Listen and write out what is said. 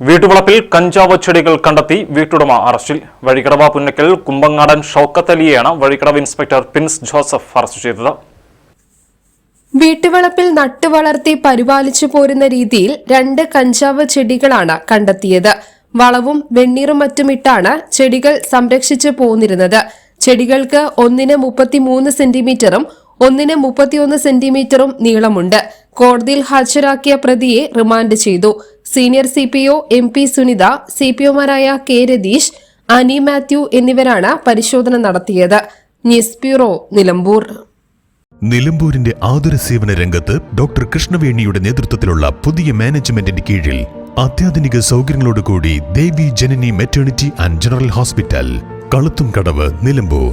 വീട്ടുവളപ്പിൽ കഞ്ചാവ് ചെടികൾ കണ്ടെത്തി വീട്ടുടമ അറസ്റ്റിൽ. Vazhikkadavu Punnakkal Kumbangadan ഷൌക്കത്തലിയെയാണ് Vazhikkadavu inspector Prince Joseph arrest ചെയ്തത്. വീട്ടുവളപ്പിൽ നട്ടുവളർത്തി പരിപാലിച്ചു പോരുന്ന രീതിയിൽ രണ്ട് കഞ്ചാവ് ചെടികളാണ് കണ്ടെത്തിയത്. വളവും വെണ്ണീറും മറ്റുമിട്ടാണ് ചെടികൾ സംരക്ഷിച്ചു പോന്നിരുന്നത്. ചെടികൾക്ക് ഒന്നിന് മുപ്പത്തിമൂന്ന് സെന്റിമീറ്ററും ഒന്നിന് മുപ്പത്തിയൊന്ന് സെന്റിമീറ്ററും നീളമുണ്ട്. കോടതിയിൽ ഹാജരാക്കിയ പ്രതിയെ റിമാൻഡ് ചെയ്തു. Senior C P O M P Sunitha C P ഒമാരായ K Ratheesh Ani Mathew എന്നിവരാണ് പരിശോധന നടത്തിയത്. News bureau Nilambur. നിലമ്പൂരിന്റെ ആതുര സേവന രംഗത്ത് ഡോക്ടർ കൃഷ്ണവേണിയുടെ നേതൃത്വത്തിലുള്ള പുതിയ മാനേജ്മെന്റിന്റെ കീഴിൽ അത്യാധുനിക സൗകര്യങ്ങളോടുകൂടി Devi Janani maternity and general hospital Kaluthum Kadavu Nilambur.